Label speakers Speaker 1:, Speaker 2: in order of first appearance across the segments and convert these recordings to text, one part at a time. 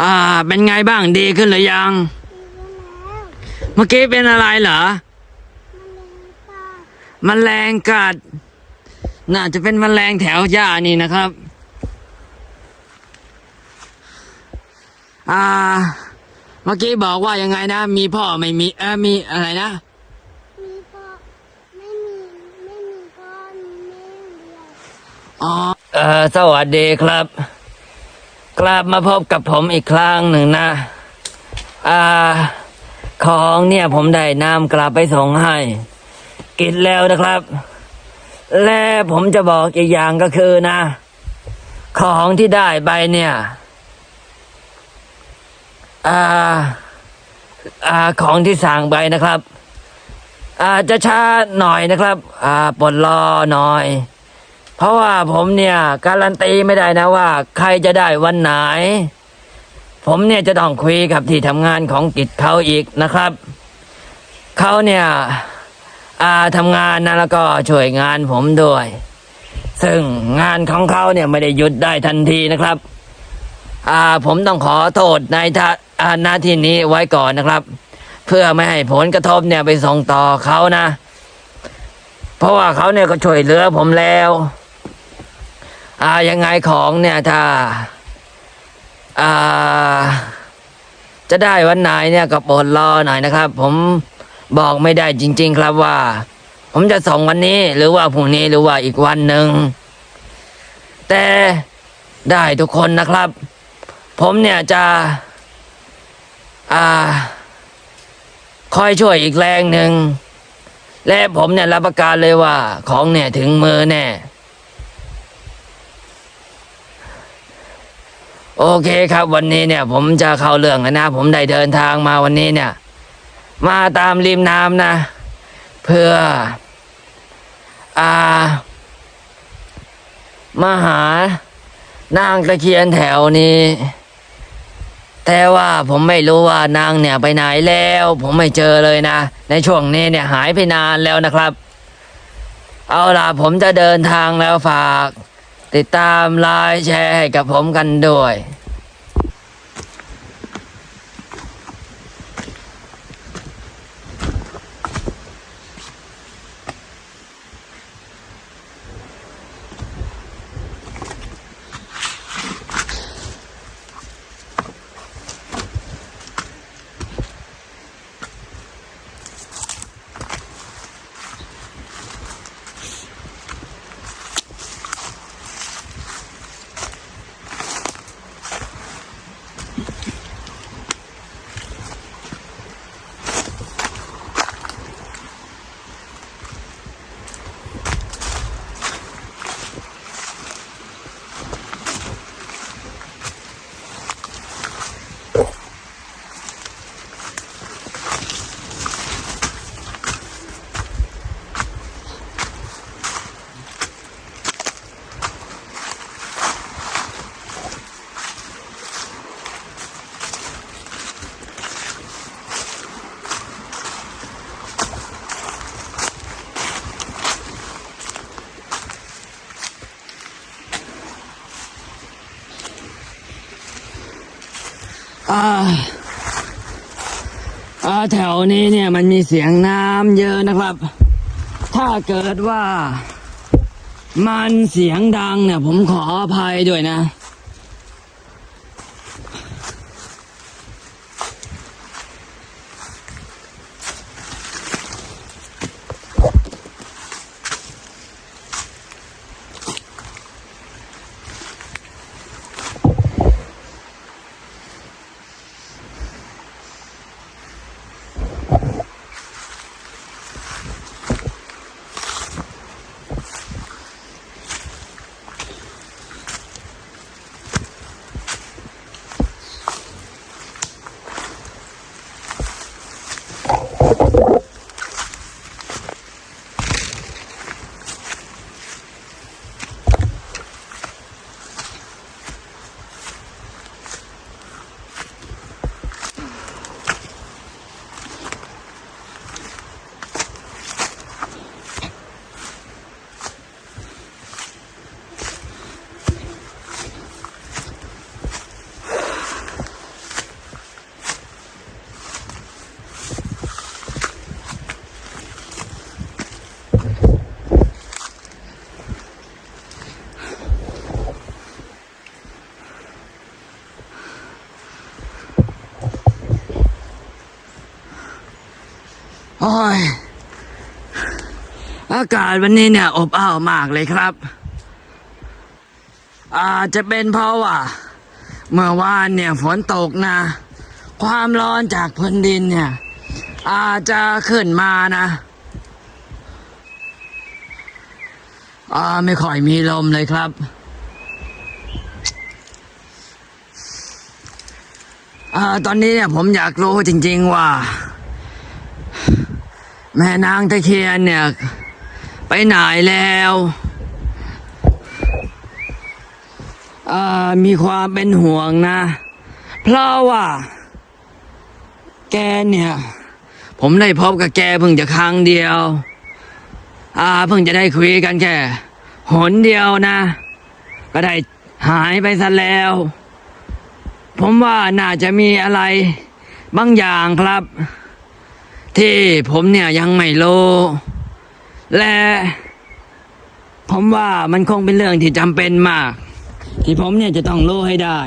Speaker 1: อ่า เป็นไงบ้างดีขึ้นหรือยัง เมื่อกี้เป็นอะไรเหรอมแมลงกัด น่าจะเป็นมแมลงแถวหญ้านี่นะครับ อ่า เมื่อกี้บอกว่ายังไงนะ มีพ่อไม่มีเออมีอะไรนะ
Speaker 2: มีพ่อไม่มีไม่มีพ่อมีแม่เดียว
Speaker 1: อ๋อเออสวัสดีครับ กลับมาพบกับผมอีกครั้งหนึ่งนะ อ่า ของเนี่ยผมได้นำกลับไปส่งให้ กินแล้วนะครับ และผมจะบอกอีกอย่างก็คือนะ ของที่ได้ไปเนี่ย อ่า อ่า ของที่สั่งไปนะครับ อาจจะช้าหน่อยนะครับ อ่าปลดรอหน่อย เพราะว่าผมเนี่ยการันตีไม่ได้นะว่า ใครจะได้วันไหน ผมเนี่ยจะต้องคุยกับที่ทำงานของกิจเขาอีกนะครับเขาเนี่ยอาทำงานนะแล้วก็ช่วยงานผมด้วย ซึ่งงานของเขาเนี่ยไม่ได้หยุดได้ทันทีนะครับอาผมต้องขอโทษในท่าอ่าหน้าที่นี้ไว้ก่อนนะครับ เพื่อไม่ให้ผลกระทบเนี่ยไปส่งต่อเขานะ เพราะว่าเขาเนี่ยก็ช่วยเหลือผมแล้ว อ่ายังไงของเนี่ยถ้าอ่าจะได้วันไหนเนี่ยก็โปรดรอหน่อยนะครับ ผมบอกไม่ได้จริง ๆ ครับว่า ผมจะส่งวันนี้ หรือว่าพรุ่งนี้หรือว่าอีกวันหนึ่งแต่ได้ทุกคนนะครับ ผมเนี่ยจะอ่าคอยช่วยอีกแรงหนึ่งและผมเนี่ยรับประกันเลยว่าของเนี่ยถึงมือแน่ โอเคครับวันนี้เนี่ย ผมจะเข้าเรื่องนะ ผมได้เดินทางมาวันนี้เนี่ย มาตามริมน้ำนะ เพื่ออ่ามาหานางตะเคียนแถวนี้ แต่ว่าผมไม่รู้ว่านางเนี่ยไปไหนแล้ว ผมไม่เจอเลยนะ ในช่วงนี้เนี่ยหายไปนานแล้วนะครับ เอาล่ะผมจะเดินทางแล้วฝาก ติดตามไลน์แชร์ให้กับผมกันด้วย แถวนี้เนี่ยมันมีเสียงน้ำเยอะนะครับ ถ้าเกิดว่า มันเสียงดังเนี่ย ผมขออภัยด้วยนะ โอ้ย อากาศวันนี้เนี่ย อบอ้าวมากเลยครับ อาจจะเป็นเพราะว่า เมื่อวานเนี่ยฝนตกนะ ความร้อนจากพื้นดินเนี่ย อาจจะขึ้นมานะอาไม่ค่อยมีลมเลยครับอตอนนี้เนี่ยผมอยากรู้จริง ๆ ว่า แม่นางตะเคียนเนี่ย ไปไหนแล้วอ่ามีความเป็นห่วงนะ เพราะว่า แกเนี่ย ผมได้พบกับแกเพิ่งจะครั้งเดียว อ่าเพิ่งจะได้คุยกันแค่หนเดียวนะ ก็ได้หายไปซะแล้ว ผมว่าน่าจะมีอะไรบางอย่างครับ ที่ผมเนี่ยยังไม่รู้และผมว่ามันคงเป็นเรื่องที่จำเป็นมาก ที่ผมเนี่ยจะต้องรู้ให้ได้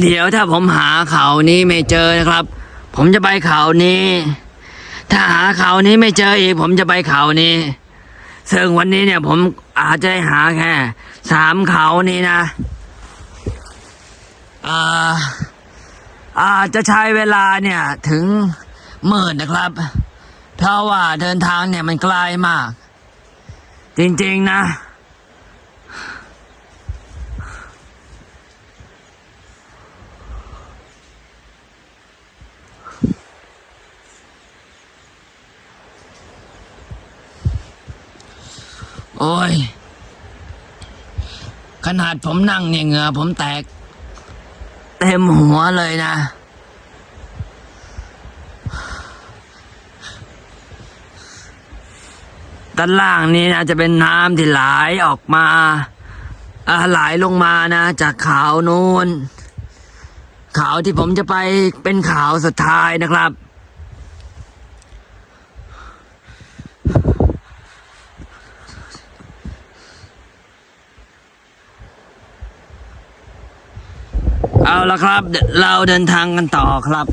Speaker 1: เดี๋ยวถ้าผมหาเขานี้ไม่เจอนะครับ ผมจะไปเขานี้ ถ้าหาเขานี้ไม่เจออีก ผมจะไปเขานี้ ซึ่งวันนี้เนี่ยผมอาจจะหาแค่สามเขานี้นะ อาอาจจะใช้เวลาเนี่ยถึงหมื่นนะครับ เพราะว่าเดินทางเนี่ยมันไกลมาก จริงๆนะโอ้ย ขนาดผมนั่งเนี่ยเหงื่อผมแตก เต็มหัวเลยนะ ด้านล่างนี้นะจะเป็นน้ำที่ไหลออกมาไหลลงมานะ จากเขานูนเขาที่ผมจะไปเป็นเขาสุดท้ายนะครับ ละครับเดี๋ยวเราเดินทางกันต่อครับ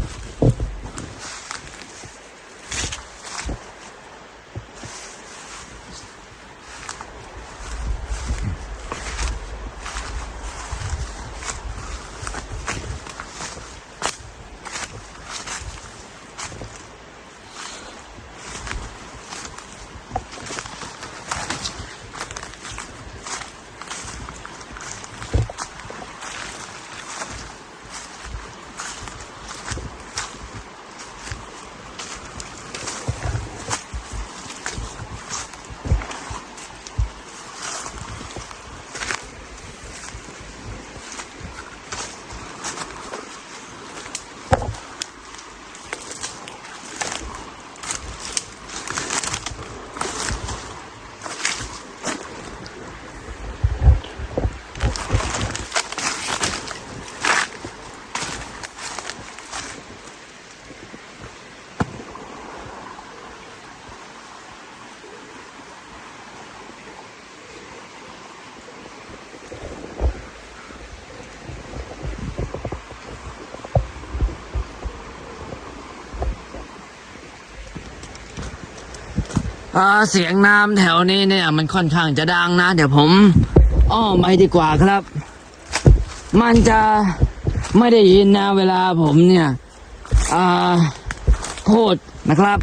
Speaker 1: อ่าเสียงน้ำแถวนี้เนี่ย มันค่อนข้างจะดังนะ เดี๋ยวผมอ้อมไปดีกว่าครับ มันจะไม่ได้ยินนะเวลาผมเนี่ยอ่าพูดนะครับ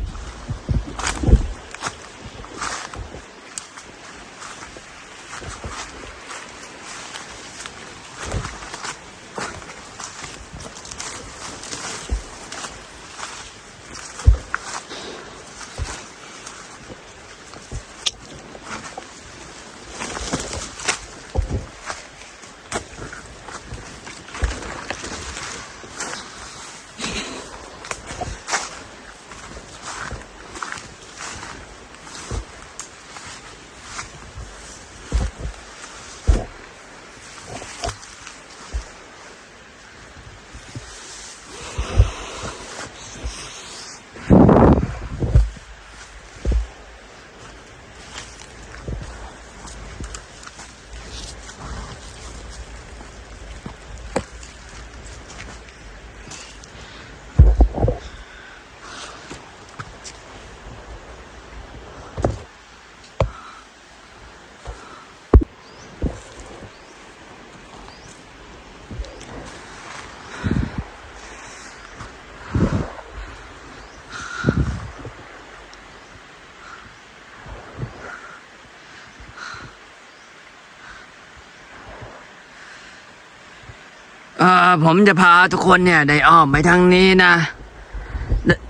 Speaker 1: ผมจะพาทุกคนเนี่ยได้อ้อมไปทางนี้นะ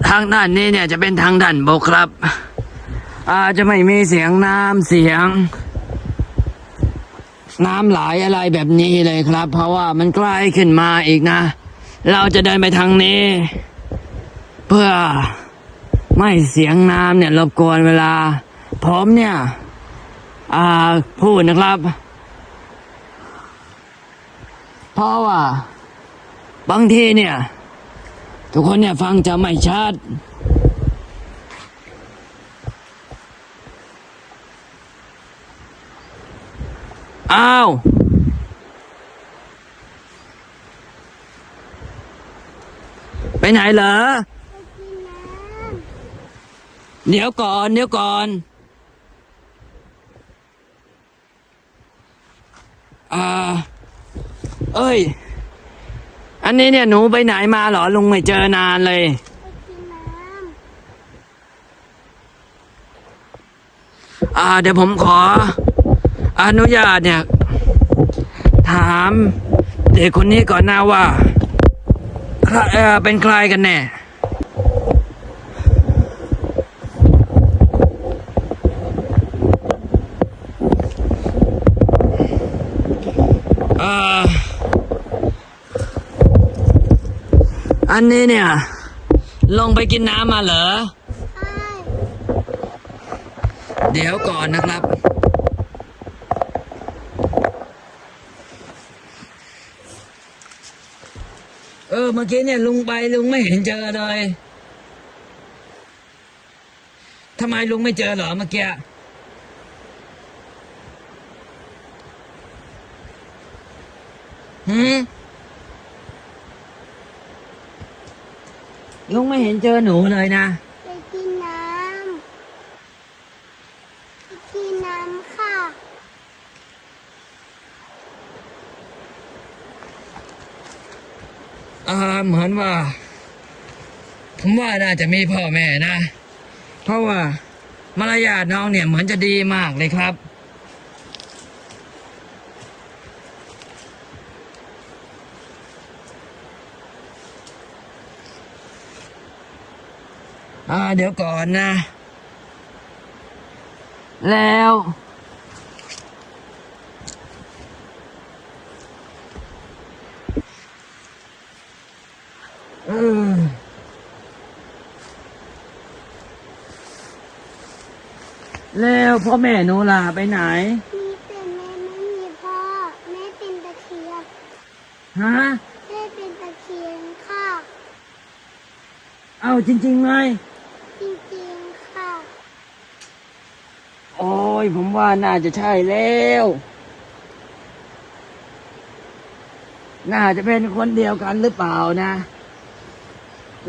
Speaker 1: ทางด้านนี้เนี่ยจะเป็นทางด้านบกครับ อาจะไม่มีเสียงน้ำเสียง น้ำไหลอะไรแบบนี้เลยครับ เพราะว่ามันใกล้ขึ้นมาอีกนะ เราจะเดินไปทางนี้ เพื่อไม่เสียงน้ำเนี่ยรบกวนเวลา ผมเนี่ยอ่าพูดนะครับ เพราะว่า บางทีเนี่ย ทุกคนเนี่ยฟังจะไม่ชัดอ้าว ไปไหนเหรอ เดี๋ยวก่อน เดี๋ยวก่อนอ่าเอ้ย อันนี้เนี่ยหนูไปไหนมาเหรอลุงไม่เจอนานเลย อ่า เดี๋ยวผมขอ อนุญาตเนี่ย ถาม เด็กคนนี้ก่อนนะว่า เป็นใครกันแน่ เอ่อ อันนี้เนี่ย ลงไปกินน้ำมาเหรอำ
Speaker 2: ใช่
Speaker 1: เดี๋ยวก่อนนะครับ เออเมื่อกี้เนี่ยลุงไปลุงไม่เห็นเจอเลยทำไมลุงไม่เจอเหรอเมื่อกี้หืม ลุงไม่เห็นเจอหนูเลยนะ
Speaker 2: ไปกินน้ำไปกินน้ำค่ะ
Speaker 1: อ่าเหมือนว่า ผมว่าน่าจะมีพ่อแม่นะ เพราะว่ามารยาทน้องเนี่ยเหมือนจะดีมากเลยครับ อ่าเดี๋ยวก่อนนะ แล้วเออแล้วพ่อแม่หนูล่ะไปไหน
Speaker 2: มีแต่แม่ไม่มีพ่อ แม่เป็นตะเคียน
Speaker 1: ฮะ
Speaker 2: แม่เป็นตะเคียนค่ะ
Speaker 1: เอาจริงๆไหม
Speaker 2: จริงๆค่ะ
Speaker 1: โอ้ ยผมว่าน่าจะใช่แล้ว น่าจะเป็นคนเดียวกันหรือเปล่านะ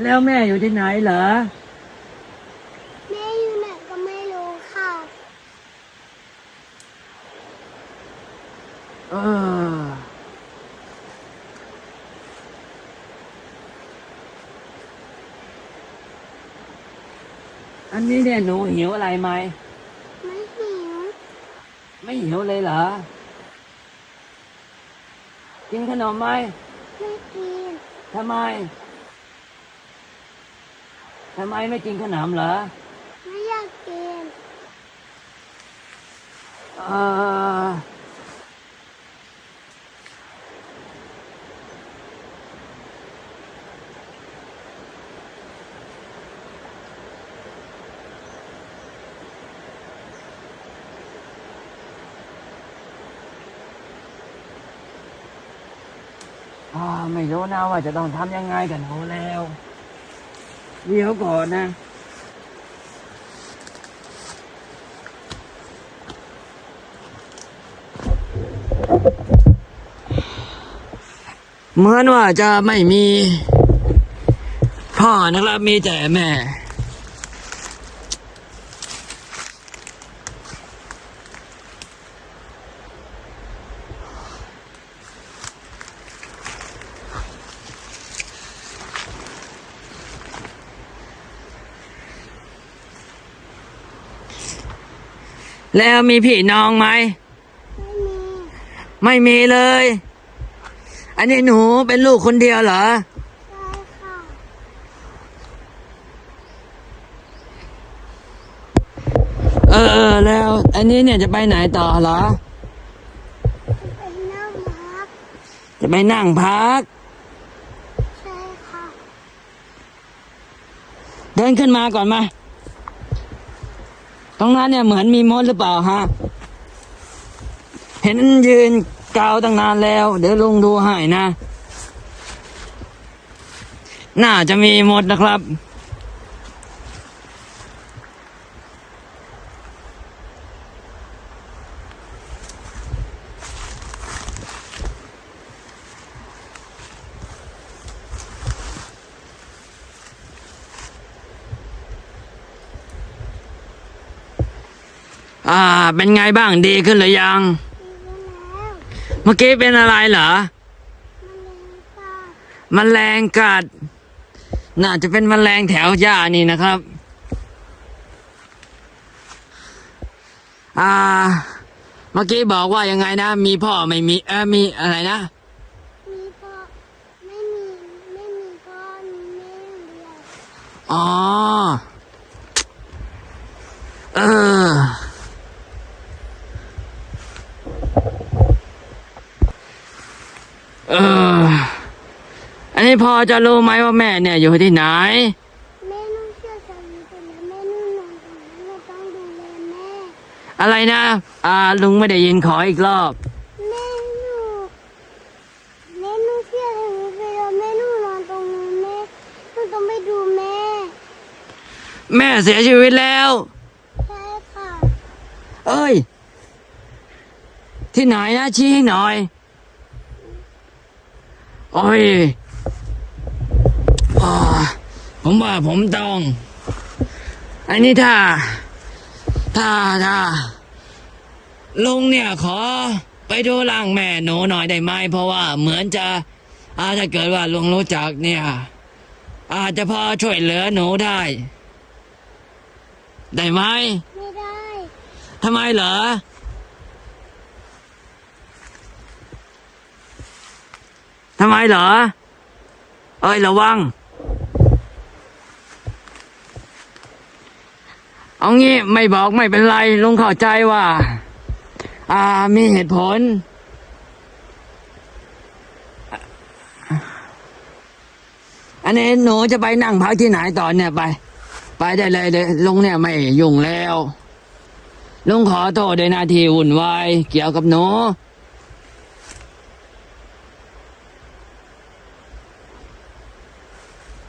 Speaker 1: แล้วแม่อยู่ที่ไหนเหรอ
Speaker 2: แม่อยู่ไหนก็ไม่รู้ค่ะ
Speaker 1: เออ อันนี้เนี่ยหนูหิวอะไรไหม
Speaker 2: ไม่หิว
Speaker 1: ไม่หิวเลยเหรอ กินขนมไหม
Speaker 2: ไม่กิน
Speaker 1: ทำไม ทำไมไม่กินขนมเหรอ
Speaker 2: ไม่อยากกิน
Speaker 1: เออ ไม่รู้นะว่าจะต้องทำยังไงกับหนูแล้ว เดี๋ยวก่อนนะ เหมือนว่าจะไม่มีพ่อนะครับมีแต่แม่ แล้วมีพี่น้องไหม
Speaker 2: ไม่มี
Speaker 1: ไม่มีเลย อันนี้หนูเป็นลูกคนเดียวเหรอ
Speaker 2: ใช่ค่ะ
Speaker 1: เออเออแล้ว อันนี้เนี่ยจะไปไหนต่อเหรอ
Speaker 2: ไปนั่งพัก
Speaker 1: จะไปนั่งพัก
Speaker 2: ใช่ค่ะ
Speaker 1: เดินขึ้นมาก่อนมา ตรงนั้นเนี่ยเหมือนมีมดหรือเปล่าฮะ เห็นยืนกาวตั้งนานแล้ว เดี๋ยวลุงดูให้นะ น่าจะมีมดนะครับ เป็นไงบ้างดีขึ้นหรือยัง
Speaker 2: ดีแล้ว
Speaker 1: เมื่อกี้เป็นอะไรเหรอ
Speaker 2: มันเลี้ยงปลา
Speaker 1: มแมลงกัด น่าจะเป็นมแมลงแถวหญ้านี่นะครับ อ่า เมื่อกี้บอกว่ายังไงนะ มีพ่อไม่มีเออมีอะไรนะ
Speaker 2: มีพ่อไม่มีไม่มีพ่อมีแม่เดียว
Speaker 1: อ๋อ เออ เออ อันนี้ พอจะรู้ไหมว่าแม่เนี่ยอยู่ที่ไหน
Speaker 2: แม่นุ่งเสื้อสามีแต่แล้วแม่นุ่งนอนตรงนั้นเราต้องดูแลแม่
Speaker 1: อะไรนะ อ่าลุงไม่ได้ยินขออีกรอบ
Speaker 2: แม่นุ่งแม่นุ่งเสื้อสามีไปแล้วแม่นุ่งนอนตรงนู้นแม่นุ่งต้องไปดูแม่
Speaker 1: แม่เสียชีวิตแล้ว
Speaker 2: ใช่ค่ะ
Speaker 1: เอ้ย ที่ไหนนะชี้ให้หน่อย โอ้ยอา ผมว่าผมต้อง อันนี้ถ้า ถ้าถ้าลุงเนี่ยขอไปดูร่างแม่หนูหน่อยได้ไหมเพราะว่าเหมือนจะอาถ้าเกิดว่าลุงรู้จักเนี่ย อาจจะพอช่วยเหลือหนูได้ ได้ไหม
Speaker 2: ไม่ได้
Speaker 1: ทำไมเหรอทำไมเหรอ เอ้ยระวัง เอางี้ไม่บอกไม่เป็นไรลุงเข้าใจว่า อ่ามีเหตุผล อันนี้หนูจะไปนั่งพักที่ไหนตอนเนี่ยไป ไปได้เลยเลยลุงเนี่ยไม่ยุ่งแล้วลุงขอโทษด้วยนาทีวุ่นวายเกี่ยวกับหนู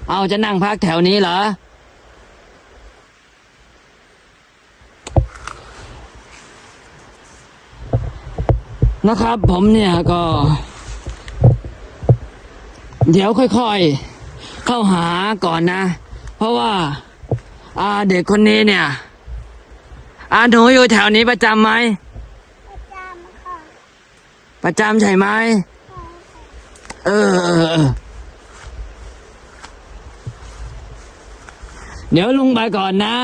Speaker 1: เอาจะนั่งพักแถวนี้เหรอ นะครับ ผมเนี่ยก็ เดี๋ยวค่อยๆ เข้าหาก่อนนะ เพราะว่า อ่าเด็กคนนี้เนี่ย อาหนูอยู่แถวนี้ประจำไหม
Speaker 2: ประจำค่ะ
Speaker 1: ประจำใช่ไหม
Speaker 2: ใช่ค่ะ
Speaker 1: เออเออเออเดี๋ยวลุงไปก่อนนะ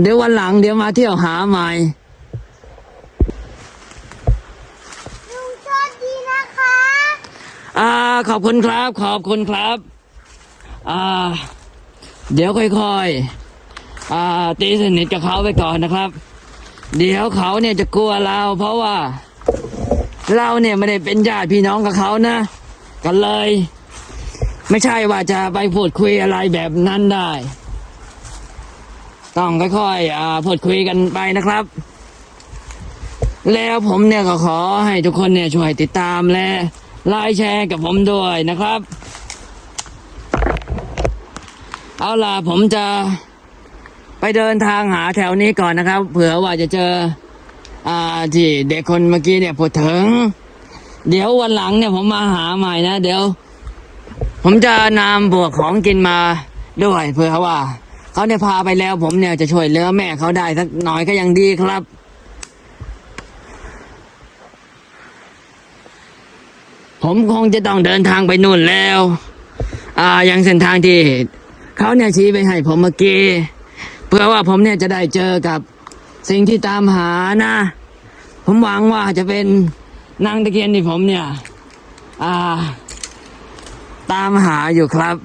Speaker 1: เดี๋ยววันหลังเดี๋ยวมาเที่ยวหาใหม่
Speaker 2: ลุงโชคดีนะคะ
Speaker 1: อ่า ขอบคุณครับ ขอบคุณครับ อ่า เดี๋ยวค่อยๆ อ่า ตีสนิทกับเขาไปก่อนนะครับ เดี๋ยวเขาเนี่ยจะกลัวเรา เพราะว่า เราเนี่ยไม่ได้เป็นญาติพี่น้องกับเขานะ กันเลย ไม่ใช่ว่าจะไปพูดคุยอะไรแบบนั้นได้ ต้องค่อยๆ อ่าพูดคุยกันไปนะครับแล้วผมเนี่ยก็ขอให้ทุกคนเนี่ยช่วยติดตามและ ไลค์แชร์กับผมด้วยนะครับ เอาล่ะผมจะไปเดินทางหาแถวนี้ก่อนนะครับ เผื่อว่าจะเจออ่าที่เด็กคนเมื่อกี้เนี่ยพูดถึง เดี๋ยววันหลังเนี่ยผมมาหาใหม่นะ เดี๋ยว ผมจะนำบวกของกินมาด้วยเผื่อว่าเขาเนี่ยพาไปแล้วผมเนี่ยจะช่วยเหลือแม่เขาได้สักหน่อยก็ยังดีครับ ผมคงจะต้องเดินทางไปนู่นแล้ว อ่ายังเส้นทางที่เขาเนี่ยชี้ไปให้ผมเมื่อกี้ เพื่อว่าผมเนี่ยจะได้เจอกับสิ่งที่ตามหานะ ผมหวังว่าจะเป็นนางตะเคียนที่ผมเนี่ย อ่า ตามหาอยู่ครับ